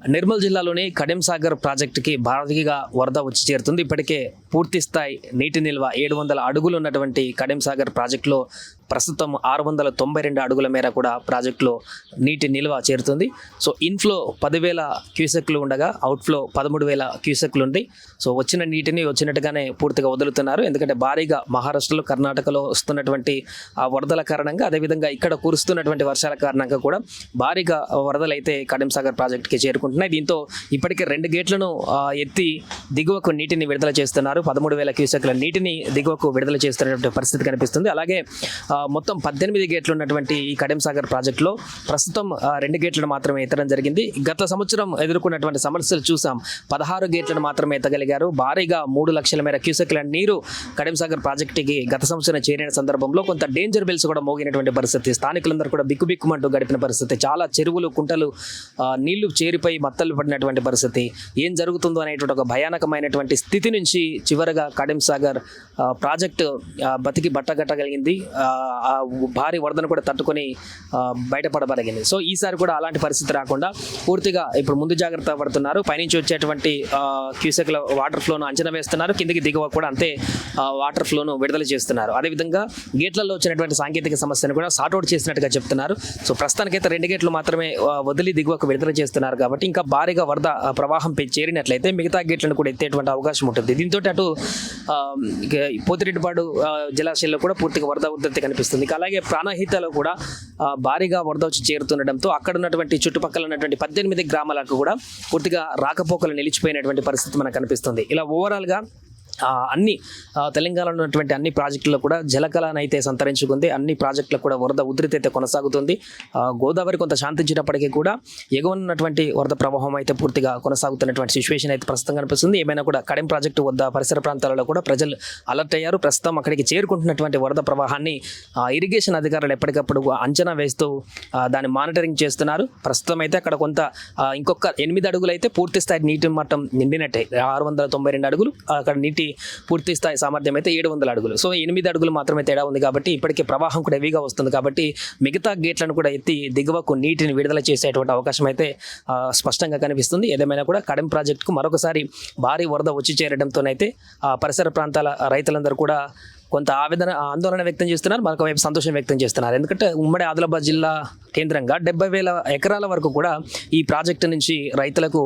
నిర్మల్ జిల్లాలోని కడెంసాగర్ ప్రాజెక్టుకి భారీగా వరద వచ్చి చేరుతుంది. ఇప్పటికే పూర్తి స్థాయి నీటి నిల్వ ఏడు వందల అడుగులు ఉన్నటువంటి కడెంసాగర్ ప్రాజెక్టులో ప్రస్తుతం ఆరు వందల తొంభై రెండు అడుగుల మేర కూడా ప్రాజెక్టులో నీటి నిల్వ చేరుతుంది. సో ఇన్ఫ్లో పదివేల క్యూసెక్లు ఉండగా అవుట్ఫ్లో పదమూడు వేల క్యూసెక్లు ఉంది. సో వచ్చిన నీటిని వచ్చినట్టుగానే పూర్తిగా వదులుతున్నారు. ఎందుకంటే భారీగా మహారాష్ట్రలో కర్ణాటకలో వస్తున్నటువంటి ఆ వరదల కారణంగా అదేవిధంగా ఇక్కడ కురుస్తున్నటువంటి వర్షాల కారణంగా కూడా భారీగా వరదలు అయితే కడింసాగర్ ప్రాజెక్టుకి చేరుకుంటున్నాయి. దీంతో ఇప్పటికే రెండు గేట్లను ఎత్తి దిగువకు నీటిని విడుదల చేస్తున్నారు. పదమూడు వేల క్యూసెక్ల నీటిని దిగువకు విడుదల చేస్తున్నటువంటి పరిస్థితి కనిపిస్తుంది. అలాగే మొత్తం పద్దెనిమిది గేట్లు ఉన్నటువంటి ఈ కడెం సాగర్ ప్రాజెక్టులో ప్రస్తుతం రెండు గేట్లను మాత్రమే ఎత్తడం జరిగింది. గత సంవత్సరం ఎదుర్కొన్నటువంటి సమస్యలు చూసాం. పదహారు గేట్లను మాత్రమే ఎత్తగలిగారు. భారీగా మూడు లక్షల మేర క్యూసెక్ల నీరు కడెం సాగర్ ప్రాజెక్టుకి గత సంవత్సరం చేరిన సందర్భంలో కొంత డేంజర్ బెల్స్ కూడా మోగినటువంటి పరిస్థితి. స్థానికులందరూ కూడా బిక్కుబిక్కుమంటూ గడిపిన పరిస్థితి. చాలా చెరువులు కుంటలు నీళ్ళు చేరిపోయి మత్తలు పడినటువంటి పరిస్థితి. ఏం జరుగుతుందో అనేటువంటి ఒక భయానకమైనటువంటి స్థితి నుంచి చివరగా కడెం సాగర్ ప్రాజెక్టు బతికి బట్టగట్టగలిగింది. ఆ, భారీ వరదను కూడా తట్టుకొని బయటపడగలిగింది సో ఈసారి కూడా అలాంటి పరిస్థితి రాకుండా పూర్తిగా ఇప్పుడు ముందు జాగ్రత్త పడుతున్నారు. పైనుంచి వచ్చేటువంటి క్యూసెక్ల వాటర్ ఫ్లోను అంచనా వేస్తున్నారు. కిందికి దిగువ కూడా అంతే వాటర్ ఫ్లోను విడుదల చేస్తున్నారు. అదేవిధంగా గేట్లలో వచ్చినటువంటి సాంకేతిక సమస్యను కూడా సార్ట్అవుట్ చేసినట్టుగా చెప్తున్నారు. సో ప్రస్తుతానికైతే రెండు గేట్లు మాత్రమే వదిలి దిగువకు విడుదల చేస్తున్నారు కాబట్టి ఇంకా భారీగా వరద ప్రవాహం చేరినట్లయితే మిగతా గేట్లను కూడా ఎత్తేటువంటి అవకాశం ఉంటుంది. దీంతో అటు పోతిరెడ్డిపాడు జలాశయంలో కూడా పూర్తిగా వరద ఉధృతి కనిపిస్తుంది. అలాగే ప్రాణహితలో కూడా భారీగా వరద వచ్చి చేరుతుండడంతో అక్కడ ఉన్నటువంటి చుట్టుపక్కల ఉన్నటువంటి పద్దెనిమిది గ్రామాలకు కూడా పూర్తిగా రాకపోకలు నిలిచిపోయినటువంటి పరిస్థితి మనకు కనిపిస్తుంది. ఇలా ఓవరాల్గా అన్ని తెలంగాణలో ఉన్నటువంటి అన్ని ప్రాజెక్టుల్లో కూడా జలకళను అయితే సంతరించుకుంది. అన్ని ప్రాజెక్టులకు కూడా వరద ఉధృతి అయితే కొనసాగుతుంది. గోదావరి కొంత శాంతించినప్పటికీ కూడా ఎగువన ఉన్నటువంటి వరద ప్రవాహం అయితే పూర్తిగా కొనసాగుతున్నటువంటి సిచ్యువేషన్ అయితే ప్రస్తుతం కనిపిస్తుంది. ఏమైనా కూడా కడెం ప్రాజెక్టు వద్ద పరిసర ప్రాంతాలలో కూడా ప్రజలు అలర్ట్ అయ్యారు. ప్రస్తుతం అక్కడికి చేరుకుంటున్నటువంటి వరద ప్రవాహాన్ని ఇరిగేషన్ అధికారులు ఎప్పటికప్పుడు అంచనా వేస్తూ దాన్ని మానిటరింగ్ చేస్తున్నారు. ప్రస్తుతం అయితే అక్కడ కొంత ఇంకొక ఎనిమిది అడుగులు అయితే పూర్తి స్థాయి నీటి మట్టం నిండినట్టే. ఆరు వందల తొంభై రెండు అడుగులు. అక్కడ నీటి పూర్తి స్థాయి సామర్థ్యం అయితే ఏడు వందల అడుగులు. సో ఎనిమిది అడుగులు మాత్రమే తేడా ఉంది కాబట్టి ఇప్పటికే ప్రవాహం కూడా హెవీగా వస్తుంది కాబట్టి మిగతా గేట్లను కూడా ఎత్తి దిగువకు నీటిని విడుదల చేసేటువంటి అవకాశం అయితే స్పష్టంగా కనిపిస్తుంది. ఏదేమైనా కూడా కడెం ప్రాజెక్టుకు మరొకసారి భారీ వరద వచ్చి చేరడంతోనైతే ఆ పరిసర ప్రాంతాల రైతులందరూ కూడా కొంత ఆవేదన ఆందోళన వ్యక్తం చేస్తున్నారు. మరొక వైపు సంతోషం వ్యక్తం చేస్తున్నారు. ఎందుకంటే ఉమ్మడి ఆదిలాబాద్ జిల్లా కేంద్రంగా డెబ్బై వేల ఎకరాల వరకు కూడా ఈ ప్రాజెక్టు నుంచి రైతులకు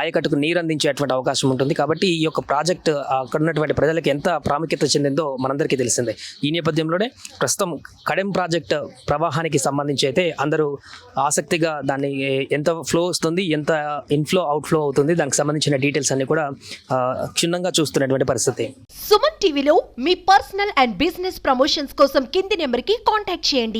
ఆయకట్టుకు నీరు అందించేటువంటి అవకాశం ఉంటుంది. కాబట్టి ఈ యొక్క ప్రాజెక్టు అక్కడ ఉన్నటువంటి ప్రజలకు ఎంత ప్రాముఖ్యత చెందిందో మనందరికీ తెలిసిందే. ఈ నేపథ్యంలోనే ప్రస్తుతం కడెం ప్రాజెక్ట్ ప్రవాహానికి సంబంధించి అయితే అందరూ ఆసక్తిగా దాన్ని ఎంత ఫ్లో వస్తుంది ఎంత ఇన్ఫ్లో అవుట్ఫ్లో అవుతుంది దానికి సంబంధించిన డీటెయిల్స్ అన్ని కూడా క్షుణ్ణంగా చూస్తున్నటువంటి పరిస్థితి. సుమన్ టీవీలో మీ పర్సనల్ అండ్ బిజినెస్ ప్రమోషన్స్ కోసం కింది నెంబర్కి కాంటాక్ట్ చేయండి.